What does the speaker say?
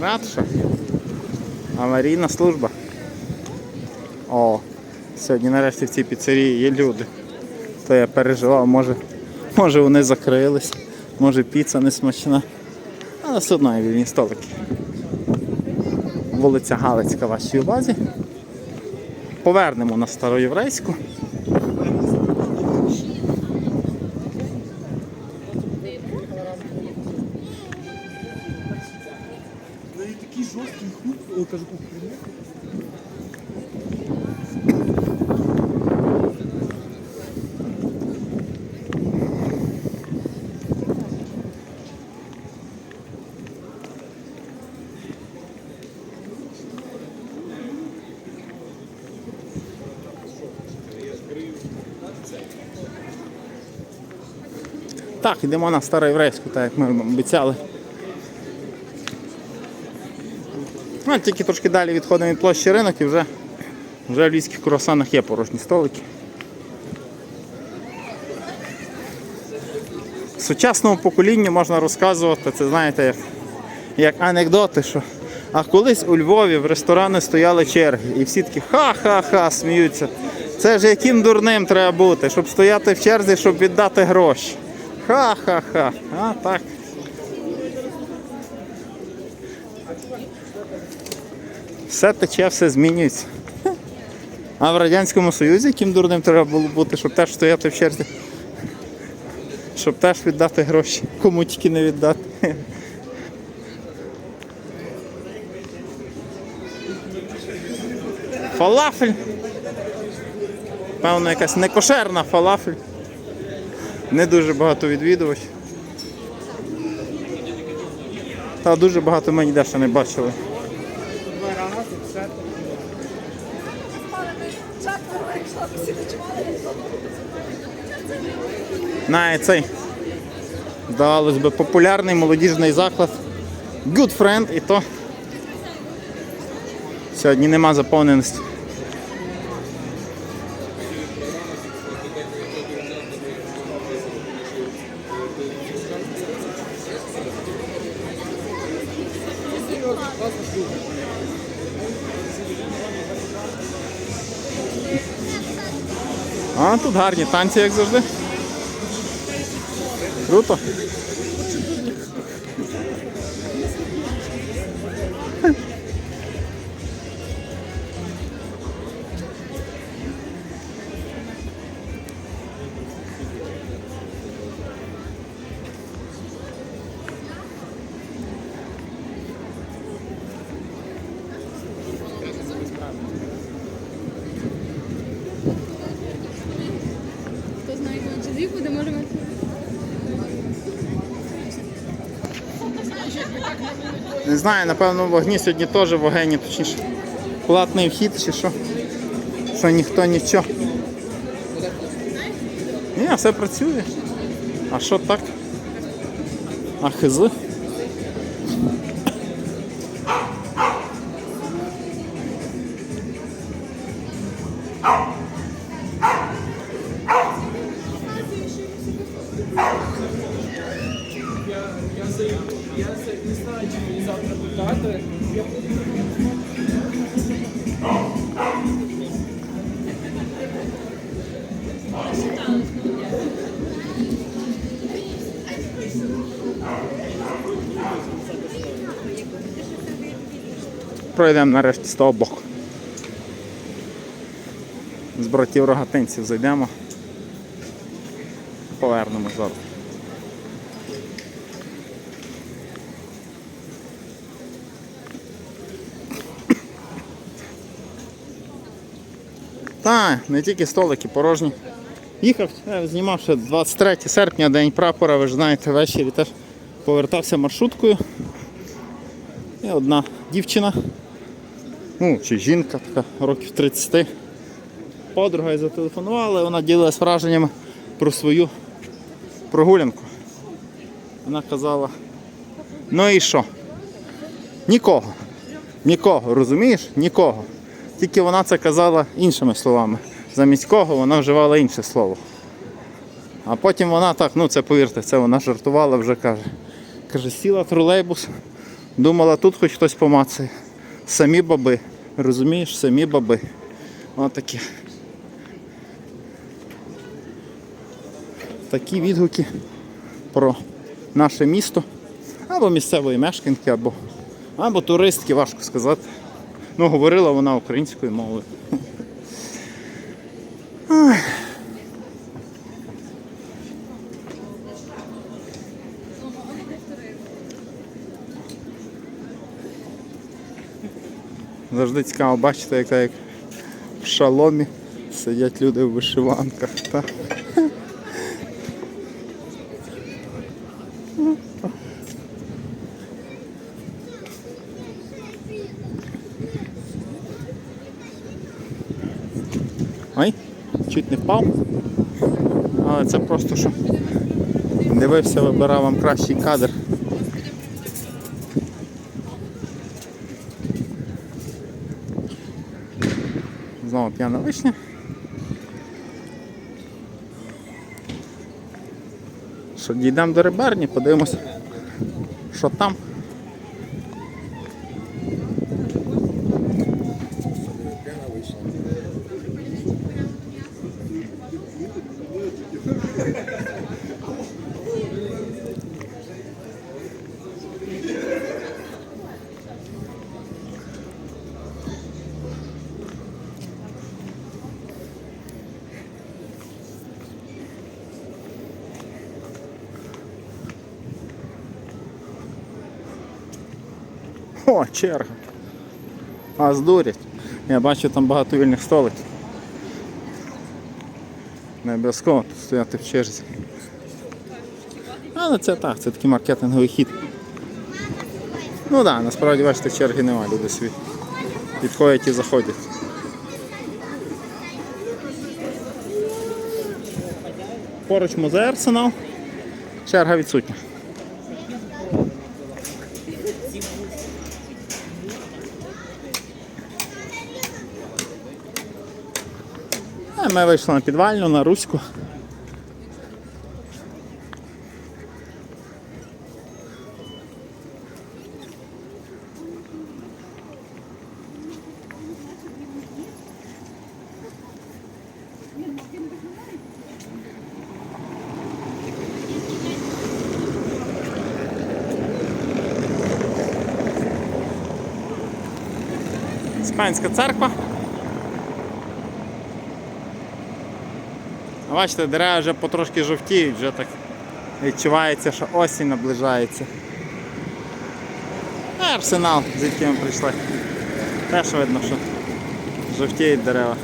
Радша. Аварійна служба. О, сьогодні нарешті в цій піцерії є люди. То я переживав, може, може вони закрились, може піца не смачна. Але все одно є вільні столики. Вулиця Галицька в вашій увазі. Повернемо на староєврейську. Жорсткий хук, о, кажу. Так, йдемо на староєврейську, так як ми обіцяли. Ну, тільки трошки далі відходимо від площі ринок і вже, вже в львівських круасанах є порожні столики. Сучасному поколінню можна розказувати, це знаєте, як, як анекдоти, що а колись у Львові в ресторани стояли черги, і всі такі ха-ха-ха сміються. Це ж яким дурним треба бути, щоб стояти в черзі, щоб віддати гроші. Ха-ха-ха. А так. Все тече, все змінюється. А в Радянському Союзі яким дурним треба було бути, щоб теж стояти в черзі. Щоб теж віддати гроші. Кому тільки не віддати. Фалафель. Певно, якась некошерна фалафель. Не дуже багато відвідувачів. Та дуже багато ми ніде ще не бачили. На цей, здавалось би, популярний молодіжний заклад Good Friend і то сьогодні нема заповненості. А, тут гарні танці, як завжди. Круто. Не знаю, напевно, в вогні сьогодні теж вогені, точніше. Платний вхід чи що. Що ніхто нічого. Ні, все працює. А що так? А хизи? Пройдемо нарешті з того боку. З братів рогатинців зайдемо. Повернемо зараз. Та, не тільки столики порожні. Їхав, знімав ще 23 серпня, день прапора, ви ж знаєте, ввечері теж повертався маршруткою. І одна дівчина, ну чи жінка така, років 30. Подруга їй зателефонувала, і вона ділилась враженнями про свою прогулянку. Вона казала, ну і що? Нікого. Нікого, розумієш? Нікого. Тільки вона це казала іншими словами. Замість кого вона вживала інше слово. А потім вона так, ну це повірте, це вона жартувала вже каже. Каже, сіла тролейбус, Думала, тут хоч хтось помацає. Самі баби. Розумієш, самі баби. Отакі. Такі відгуки про наше місто. Або місцевої мешканки, або, або туристки, важко сказати. Ну, говорила вона українською мовою. Завжди цікаво бачити, як, як в шаломі сидять люди в вишиванках. Та? Ой, чуть не впав. Але це просто що дивився, вибирав вам кращий кадр. Знову п'яна вишня. Що дійдемо до рибарні, подивимося, що там. О, черга. А здурять. Я бачу там багато вільних столиків. Не обов'язково тут стояти в черзі. Але це так, це такий маркетинговий хід. Ну так, да, насправді бачите, черги немає, люди собі підходять і заходять. Поруч музей Арсенал. Черга відсутня. А ми вийшли на підвальну, на Руську. Іспанська церква. Бачите, дерева вже потрошки жовтіють, вже так відчувається, що осінь наближається. Арсенал, звідки ми прийшли. Теж видно, що жовтіють дерева.